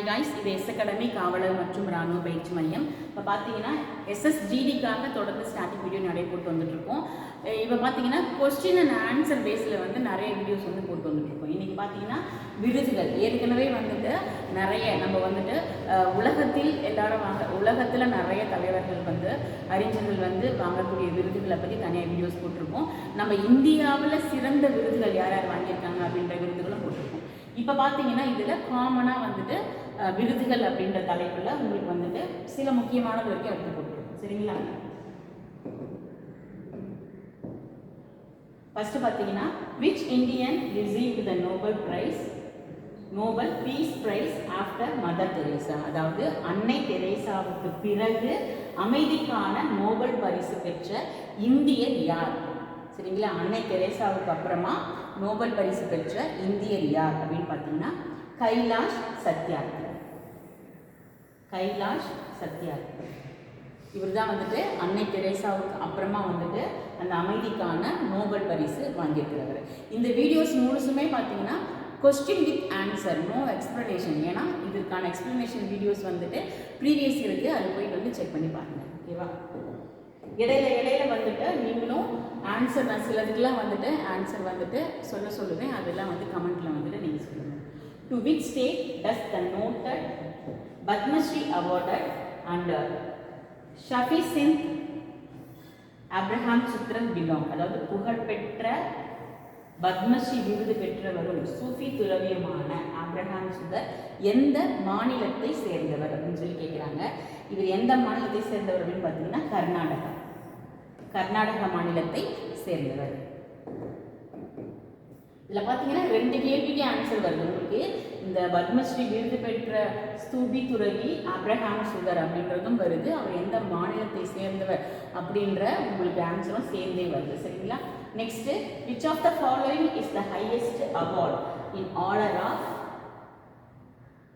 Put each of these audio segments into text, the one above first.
Hi guys இது S academy காவலர் மற்றும் ராணுவ பயிற்சி மையம். இப்போ பார்த்தீங்கன்னா எஸ்எஸ்ஜிடிக்காக தொடர்ந்து ஸ்டார்டிங் வீடியோ நிறைய போட்டு வந்துட்ருக்கோம் இப்போ பார்த்தீங்கன்னா கொஸ்டின் அண்ட் ஆன்சர் பேஸில் வந்து நிறைய வீடியோஸ் வந்து போட்டு வந்துட்ருக்கோம் இன்றைக்கி பார்த்தீங்கன்னா விருதுகள். ஏற்கனவே வந்துட்டு நிறைய நம்ம வந்துட்டு உலகத்தில் எல்லாரும் வாங்க உலகத்தில் நிறைய தலைவர்கள் வந்து அறிஞர்கள் வந்து வாங்கக்கூடிய விருதுகளை பற்றி தனியாக வீடியோஸ் போட்டிருக்கோம். நம்ம இந்தியாவில் சிறந்த விருதுகள் யார் யார் வாங்கியிருக்காங்க அப்படின்ற விருதுகளும் போட்டிருக்கோம். இப்போ பார்த்தீங்கன்னா இதில் காமனாக வந்துட்டு விருதுகள் அப்படின்ற தலைப்பில் உங்களுக்கு வந்துட்டு சில முக்கியமானது வரைக்கும் எடுத்து போட்டுருக்கோம் சரிங்களா? ஃபர்ஸ்ட் பார்த்தீங்கன்னா which Indian receive the Nobel prize Nobel peace prize after Mother Teresa அதாவது அன்னை தெரேசாவுக்கு பிறகு அமைதிக்கான நோபல் பரிசு பெற்ற இந்தியர் யார்? சரிங்களா? அன்னை தெரேசாவுக்கு அப்புறமா நோபல் பரிசு பெற்ற இந்தியர் யார் அப்படின்னு பார்த்தீங்கன்னா கைலாஷ் சத்யார்த்தி. கைலாஷ் சத்யார்த்தி இவர் தான் வந்துட்டு அன்னை தெரேசாவுக்கு அப்புறமா வந்துட்டு அந்த அமைதிக்கான நோபல் பரிசு வாங்கியிருக்கிறவர். இந்த வீடியோஸ் முழுசுமே பார்த்தீங்கன்னா question with answer no explanation ஏன்னா இதற்கான எக்ஸ்ப்ளனேஷன் வீடியோஸ் வந்துட்டு ப்ரீவியஸ் இருக்குது அது போய் வந்து செக் பண்ணி பாருங்கள் ஓகேவா? இடையில இடையில வந்துட்டு நீங்களும் ஆன்சர் நான் சிலதுக்கெல்லாம் வந்துட்டு ஆன்சர் வந்துட்டு சொல்ல சொல்லுவேன். அதெல்லாம் வந்து கமெண்ட்டில் வந்துட்டு நீங்கள் சொல்லுங்கள் to which state does the noted Padma Shri awarded under Shafi Sindh Abraham சித்ரன் பிலாங் அதாவது புகழ்பெற்ற பத்மஸ்ரீ விருது பெற்றவரும் சூஃபி துறவியமான அப்ரஹாம் சுந்தர் எந்த மாநிலத்தை சேர்ந்தவர் அப்படின்னு சொல்லி கேட்குறாங்க இவர் எந்த மாநிலத்தை சேர்ந்தவர் அப்படின்னு பார்த்தீங்கன்னா கர்நாடகா. கர்நாடக மாநிலத்தை சேர்ந்தவர். இதில் பார்த்தீங்கன்னா ரெண்டு கேள்விக்கு ஆன்சர் வருது உங்களுக்கு. இந்த பத்மஸ்ரீ விருது பெற்ற ஸ்தூபி துறவி அப்ரஹாம் சுகர் அப்படின்றதும் வருது. அவர் எந்த மாநிலத்தை சேர்ந்தவர் அப்படின்ற உங்களுக்கு ஆன்சரும் சேர்ந்தே வருது. சரிங்களா? Next which of the following is the highest award in order of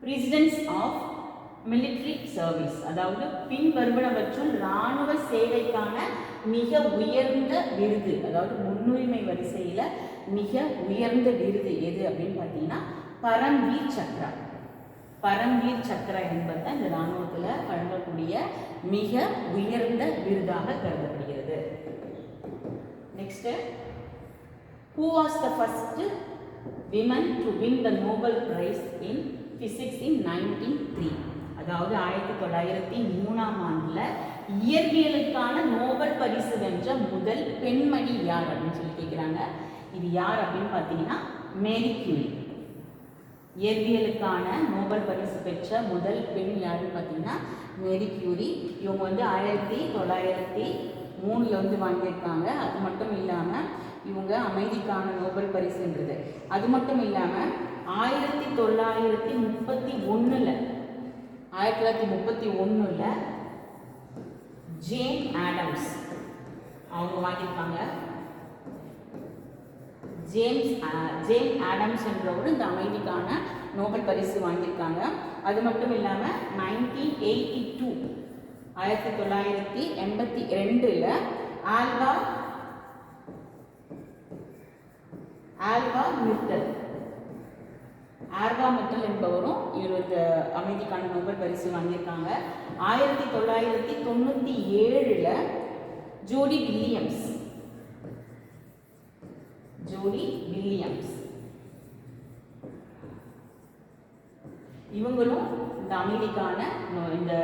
presidents of military service அதாவது பின்வருவனவற்றுள் இராணுவ சேவைக்கான மிக உயர்ந்த விருது அதாவது முன்னுரிமை வரிசையில் மிக உயர்ந்த விருது எது அப்படின்னு பார்த்தீங்கன்னா பரம்வீர் சக்ரா பரம்வீர் சக்ரா என்பது இந்த இராணுவத்தில் வழங்கக்கூடிய மிக உயர்ந்த விருதாக கருதப்படுகிறது. Next who was the first women to win the Nobel prize in physics in nineteen three அதாவது ஆயிரத்தி தொள்ளாயிரத்தி மூணாம் ஆண்டில் இயற்பியலுக்கான நோபல் பரிசு வென்ற முதல் பெண்மணி யார் அப்படின்னு சொல்லி கேட்குறாங்க இது யார் அப்படின்னு பார்த்தீங்கன்னா மேரி கியூரி. இயற்பியலுக்கான நோபல் பரிசு பெற்ற முதல் பெண் யாருன்னு பார்த்தீங்கன்னா மேரி கியூரி. இவங்க வந்து ஆயிரத்தி தொள்ளாயிரத்தி மூணில் வந்து வாங்கியிருக்காங்க. அது மட்டும் இல்லாமல் இவங்க அமைதிக்கான நோபல் பரிசுன்றது. அது மட்டும் இல்லாமல் ஆயிரத்தி தொள்ளாயிரத்தி முப்பத்தி ஒன்றில் ஆயிரத்தி தொள்ளாயிரத்தி முப்பத்தி ஒன்றில் ஜேன் ஆடம்ஸ் அவங்க வாங்கியிருக்காங்க. ஜேம்ஸ் ஜேம் ஆடம்ஸ் என்றவர் இந்த அமைதிக்கான நோபல் பரிசு வாங்கியிருக்காங்க. அது மட்டும் இல்லாமல் நைன்டீன் எயிட்டி டூ ஆயிரத்தி தொள்ளாயிரத்தி எண்பத்தி ரெண்டில் ஆல்வா ஆல்வா மிட்டல் ஆல்வா மிட்டல் என்பவரும் இவர் இந்த அமைதிக்கான நோபல் பரிசு வாங்கியிருக்காங்க. ஆயிரத்தி தொள்ளாயிரத்தி தொண்ணூற்றி ஏழில் ஜோடி வில்லியம்ஸ் ஜோடி வில்லியம்ஸ். இவங்களும் இந்த அமைதிக்கான இந்த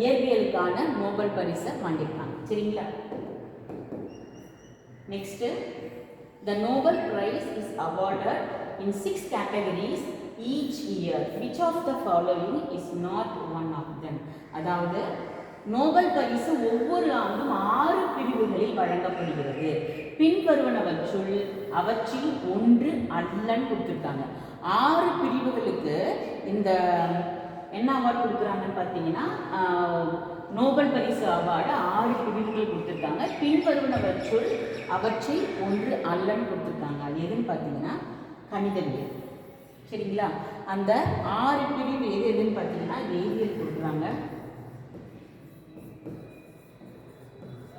இயற்பியலுக்கான நோபல் பரிசை வாங்கியிருக்காங்க. சரிங்களா? Next the Nobel prize is awarded in six categories each year which of the following is not one of them? அதாவது நோபல் பரிசு ஒவ்வொரு ஆண்டும் ஆறு பிரிவுகளில் வழங்கப்படுகிறது பின்வருவனவற்றுள் அவற்றில் ஒன்று அல்லன்னு கொடுத்துருக்காங்க. ஆறு பிரிவுகளுக்கு இந்த என்ன அவார்டு கொடுக்குறாங்கன்னு பார்த்தீங்கன்னா நோபல் பரிசு அவார்டு ஆறு பிரிவுகள் கொடுத்துருக்காங்க. பின்வருவனவற்றுள் அவற்றில் ஒன்று அல்லன்னு கொடுத்துருக்காங்க. அது எதுன்னு பார்த்தீங்கன்னா கணிதவியல். சரிங்களா? அந்த ஆறு பிரிவு எது எதுன்னு பார்த்தீங்கன்னா வேதியியல் கொடுக்குறாங்க.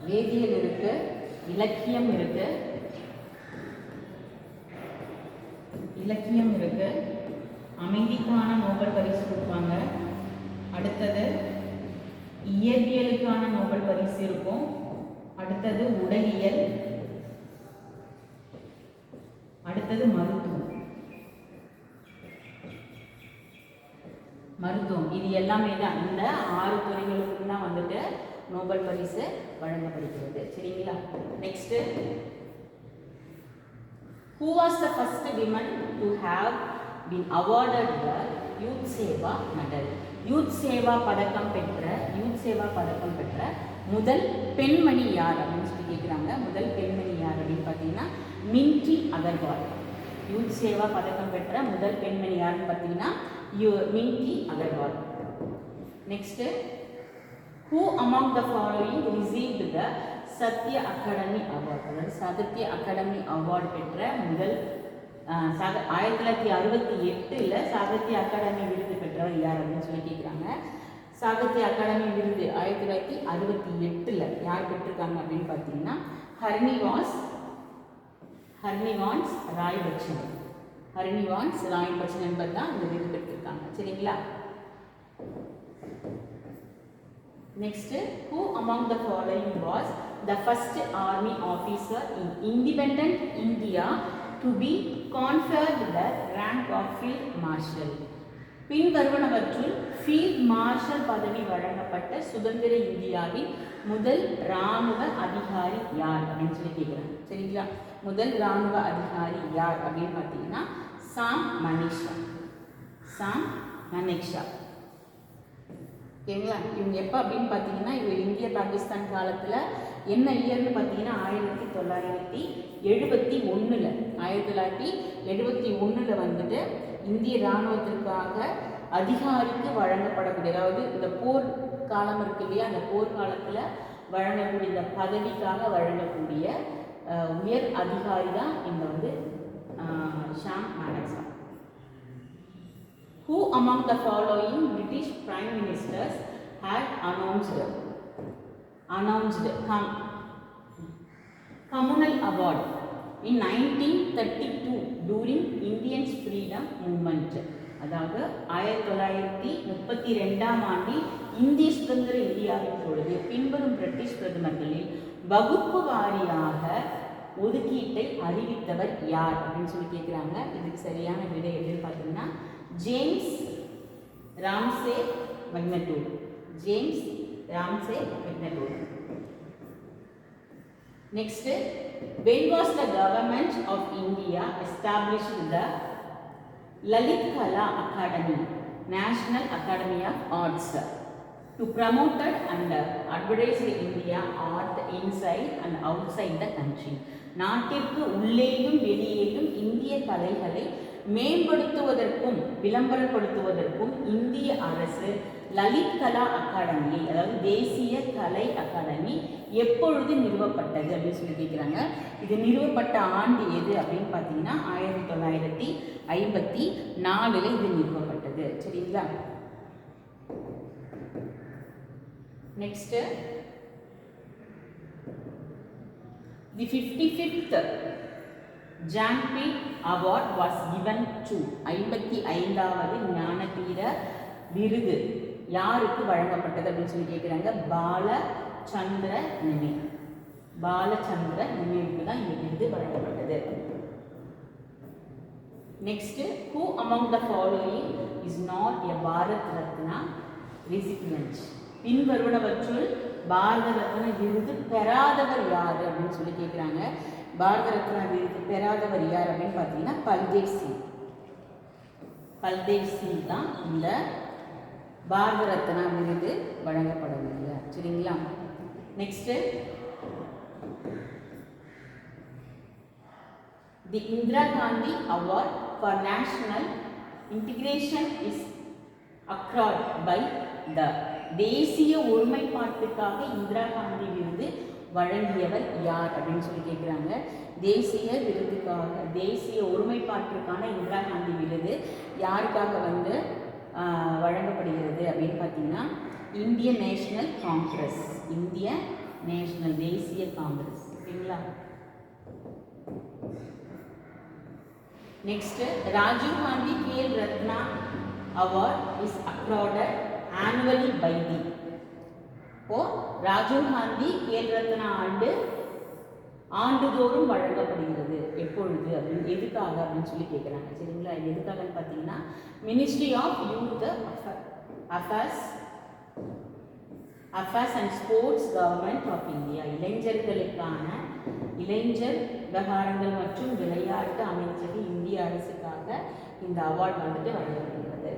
வேதியியல் இலக்கியம் இருக்கு. இலக்கியம் இருக்கு. அமைதிக்கான நோபல் பரிசு கொடுப்பாங்க. அடுத்தது இயற்பியலுக்கான நோபல் பரிசு இருக்கும். அடுத்தது உடலியல். அடுத்தது மருத்துவம். மருத்துவம். இது எல்லாமே தான். இந்த ஆறு துறைகளுக்கும் தான் வந்துட்டு நோபல் பரிசு வழங்கப்படுகிறது. சரிங்களா? Next who was the first women to have been awarded the youth Seva medal youth Seva பதக்கம் பெற்ற யூத் சேவா பதக்கம் பெற்ற முதல் பெண்மணி யார் அப்படின்னு சொல்லி கேட்குறாங்க முதல் பெண்மணி யார் அப்படின்னு பார்த்தீங்கன்னா மின்டி அகர்வால். யூத் சேவா பதக்கம் பெற்ற முதல் பெண்மணி யாருன்னு பார்த்தீங்கன்னா you Mindy Agarwal. Next who among the following received the Satya academy award அதாவது சத்ய அகாடமி அவார்டு பெற்ற முதல் சக சாக ஆயிரத்தி தொள்ளாயிரத்தி அறுபத்தி எட்டில் சாகித்ய அகாடமி விருது பெற்றவர் யார் அப்படின்னு சொல்லி கேட்குறாங்க சாகித்ய அகாடமி விருது ஆயிரத்தி தொள்ளாயிரத்தி அறுபத்தி எட்டில் யார் பெற்றிருக்காங்க அப்படின்னு பார்த்தீங்கன்னா ஹர்னிவாஸ் ஹர்னிவான்ஸ் ராய் பச்சன். ஹர்னிவான்ஸ் ராய் பச்சன் என்பது தான் இந்த விருது பெற்றிருக்காங்க. சரிங்களா? Next, who among the following was the first army officer in independent India to be conferred the rank of field marshal? பின்வருவனவற்றுள் ஃபீல்ட் மார்ஷல் பதவி வழங்கப்பட்ட சுதந்திர இந்தியாவின் முதல் இராணுவ அதிகாரி யார் அப்படின்னு சொல்லி கேட்குறாங்க சரிங்களா? முதல் இராணுவ அதிகாரி யார் அப்படின்னு பார்த்தீங்கன்னா சாம் மனிஷா சாம் மனிஷா ஓகேங்களா? இவங்க எப்போ அப்படின்னு பார்த்தீங்கன்னா இவர் இந்திய பாகிஸ்தான் காலத்தில் என்ன இயர்னு பார்த்தீங்கன்னா ஆயிரத்தி தொள்ளாயிரத்தி எழுபத்தி ஒன்றில் ஆயிரத்தி தொள்ளாயிரத்தி எழுபத்தி ஒன்றில் வந்துட்டு இந்திய இராணுவத்திற்காக அதிகாரிக்கு வழங்கப்படக்கூடிய அதாவது இந்த போர் காலம் இருக்கு இல்லையா அந்த போர் காலத்தில் வழங்கக்கூடிய இந்த பதவிக்காக வழங்கக்கூடிய உயர் அதிகாரி தான் இந்த வந்து Sham மானக்ஸா Who among the following British Prime Ministers had announced announced com, communal award in 1932 during Indians freedom movement. அதாவது ஆயிரத்தி தொள்ளாயிரத்தி முப்பத்தி ரெண்டாம் ஆண்டில் இந்திய சுதந்திர இந்தியாவின் பொழுது பின்வரும் பிரிட்டிஷ் பிரதமர்களில் வகுப்பு வாரியாக ஒதுக்கீட்டை அறிவித்தவர் யார் அப்படின்னு சொல்லி கேட்குறாங்க இதுக்கு சரியான விடை எப்படின்னு பார்த்தீங்கன்னா ஜேம்ஸ் ராம்சே மெக்னட்டூர் ஜேம்ஸ் ராம்சே மெக்னட்டூர் Next, when was the government of India established the Lalit Kala Academy, National Academy of Arts, to promote and advertise India art inside and outside the country. நாட்டிற்கு உள்ளேயும் வெளியேயும் இந்திய கலைகளை மேம்படுத்துவதற்கும் விளம்பரப்படுத்துவதற்கும் இந்திய அரசு லலித் கலா அகாடமியை அதாவது தேசிய கலை அகாடமி எப்பொழுது நிறுவப்பட்டது அப்படின்னு சொல்லி கேட்குறாங்க இது நிறுவப்பட்ட ஆண்டு எது அப்படின்னு பார்த்தீங்கன்னா ஆயிரத்தி தொள்ளாயிரத்தி ஐம்பத்தி நாலில் இது நிறுவப்பட்டது. சரிங்களா? Next the fifty fifth Jnanpith award was given to ஐம்பத்தி ஐந்தாவது ஞானபீர விருது. யாருக்கு வழங்கப்பட்டது அப்படின்னு சொல்லி கேட்குறாங்க பாலச்சந்திர நினைவு பாலச்சந்திர நினைவுக்கு தான் இந்த விருது வழங்கப்பட்டது. Next who among the following is not a Bharat Ratna recipient பின்வருவனவற்றுள் Bharat Ratna விருது பெறாதவர் யார் அப்படின்னு சொல்லி கேட்குறாங்க பாரத ரத்னா விருது பெறாதவர் யார் அப்படின்னு பார்த்தீங்கன்னா பல்தேவ் சிங். பல்தேவ் சிங் தான் இந்த பாரத ரத்னா விருது வழங்கப்படவில்லை சரிங்களா? Next the Indira Gandhi award for national integration is accorded by the தேசிய ஒருமைப்பாட்டுக்காக இந்திரா காந்தி விருது வழங்கியவர் யார் அப்படின்னு சொல்லி கேட்குறாங்க தேசிய விருதுக்காக தேசிய ஒருமைப்பாட்டிற்கான இந்திரா காந்தி விருது யாருக்காக வந்து வழங்கப்படுகிறது அப்படின்னு பார்த்தீங்கன்னா இந்திய நேஷனல் காங்கிரஸ் இந்திய நேஷனல் தேசிய காங்கிரஸ். ஓகேங்களா next Rajiv Gandhi Khel Ratna award is accorded annually by the இப்போ ராஜீவ் காந்தி கேல் ரத்னா ஆண்டு ஆண்டுதோறும் வழங்கப்படுகிறது. எப்பொழுது? அப்படின்னு எதுக்காக அப்படின்னு சொல்லி கேட்குறாங்க சரிங்களா? எதுக்காகன்னு பார்த்தீங்கன்னா ministry of youth affairs affairs and sports government of India இளைஞர்களுக்கான இளைஞர் விவகாரங்கள் மற்றும் விளையாட்டு அமைச்சக இந்திய அரசுக்காக இந்த அவார்ட் வந்துட்டு வழங்கப்படுகிறது.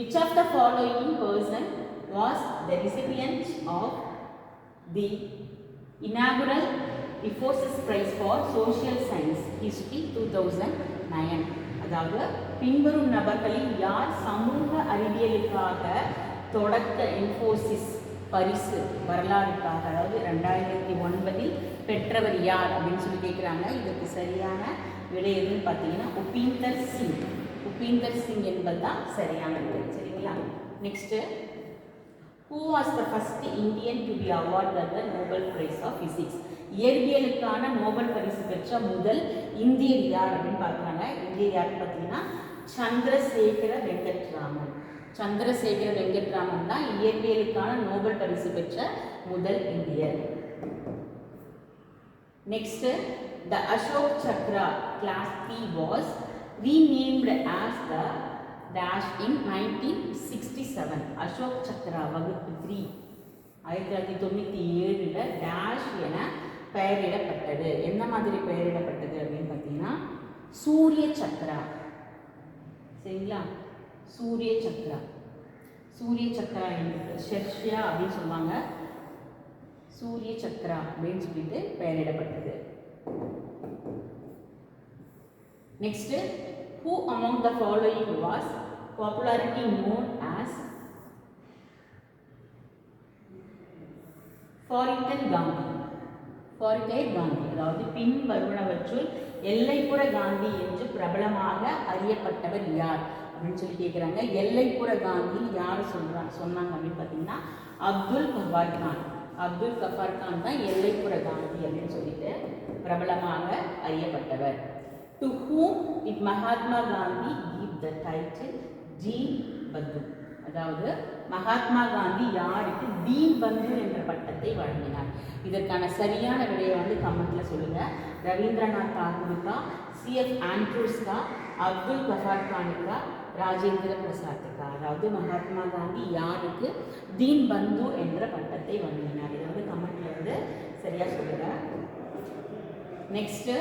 Which of the following person was the recipient of the inaugural Ephosis Prize for Social Science History 2009 அதாவது பின்வரும் நபர்களில் யார் சமூக அறிவியலுக்காக தொடக்க இன்ஃபோசிஸ் பரிசு வரலாறுக்காக அதாவது ரெண்டாயிரத்தி ஒன்பதில் பெற்றவர் யார் அப்படின்னு சொல்லி கேட்குறாங்க இதற்கு சரியான விடை எதுன்னு பார்த்தீங்கன்னா உபீந்தர் சிங். உபீந்தர் சிங் என்பது தான் சரியான விடை சரிங்களா? Next who was the first Indian to be award the Nobel prize of physics இயற்பியலுக்கான Nobel பரிசு பெற்ற முதல் இந்தியர் யார் அப்படின்னு பார்க்குறாங்க. இந்தியர் யார் பார்த்தீங்கன்னா சந்திரசேகர வெங்கட்ராமன். சந்திரசேகர வெங்கட்ராமன் தான் இயற்பியலுக்கான நோபல் பரிசு பெற்ற முதல் இந்தியர். Next the Ashok Chakra class class was renamed as the as the dash in 1967. Ashok Chakra வகுப்பு த்ரீ ஆயிரத்தி தொள்ளாயிரத்தி தொண்ணூற்றி ஏழில் டேஷ் என பெயரிடப்பட்டது. என்ன மாதிரி பெயரிடப்பட்டது அப்படின்னு பார்த்தீங்கன்னா சூரிய சக்ரா. சரிங்களா? சூரிய சக்ரா. சூரிய சக்ரா என்று ஷெர்ஷியா அப்படின்னு சொல்லுவாங்க. சூரிய சக்ரா அப்படின்னு சொல்லிட்டு பெயரிடப்பட்டது. Next who among the following was popularity known as frontier Gandhi frontier Gandhi அதாவது பின் வருவனவற்றுள் எல்லைப்புற காந்தி என்று பிரபலமாக அறியப்பட்டவர் யார்? அப்படின்னு சொல்லி கேட்குறாங்க எல்லைப்புற காந்தி யார் சொல்கிறாங்க சொன்னாங்க அப்படின்னு பார்த்தீங்கன்னா அப்துல் கஃபார் கான். அப்துல் கஃபார் கான் தான் எல்லைப்புற காந்தி அப்படின்னு சொல்லிட்டு பிரபலமாக அறியப்பட்டவர். To whom it Mahatma Gandhi give the title? ஜீன் பந்து அதாவது மகாத்மா காந்தி யாருக்கு தீன் பந்து என்ற பட்டத்தை வழங்கினார்? இதற்கான சரியான விடையை வந்து கமெண்ட்ல சொல்லுங்க. ரவீந்திரநாத் தாகூருக்கா சிஎஃப் ஆண்ட்ரூஸ்கா அப்துல் கஃபார் கானுக்கா ராஜேந்திர பிரசாத்துக்கா அதாவது மகாத்மா காந்தி யாருக்கு தீன் பந்து என்ற பட்டத்தை வழங்கினார்? இதை வந்து கமெண்ட்ல வந்து சரியா சொல்லுங்க. Next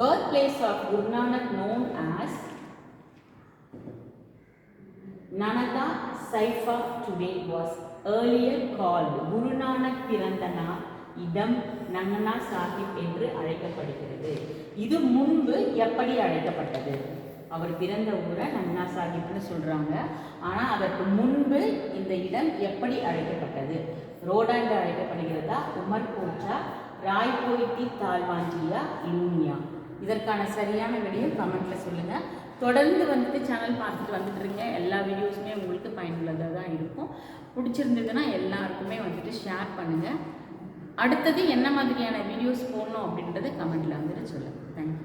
birth place of Guru Nanak known as Nanaka Saifa today was earlier called Guru Nanak பிறந்த இடம் நங்கனா சாஹிப் என்று அழைக்கப்படுகிறது. இது முன்பு எப்படி அழைக்கப்பட்டது? அவர் பிறந்த ஊரை நங்கனா சாஹிப்னு சொல்கிறாங்க ஆனால் அதற்கு முன்பு இந்த இடம் எப்படி அழைக்கப்பட்டது? ரோடா அழைக்கப்படுகிறதா? உமர் கோச்சா ராய்கோய்டி தால்வாஞ்சியா லூனியா இதற்கான சரியான விடையும் கமெண்ட்டில் சொல்லுங்கள் தொடர்ந்து வந்துட்டு சேனல் பார்த்துட்டு வந்துட்டு இருங்க. எல்லா வீடியோஸுமே உங்களுக்கு பயனுள்ளதாக தான் இருக்கும். பிடிச்சிருந்ததுன்னா எல்லாருக்குமே வந்துட்டு ஷேர் பண்ணுங்கள் அடுத்தது என்ன மாதிரியான வீடியோஸ் போடணும் அப்படின்றத கமெண்ட்டில் வந்துட்டு சொல்லுங்கள் தேங்க்யூ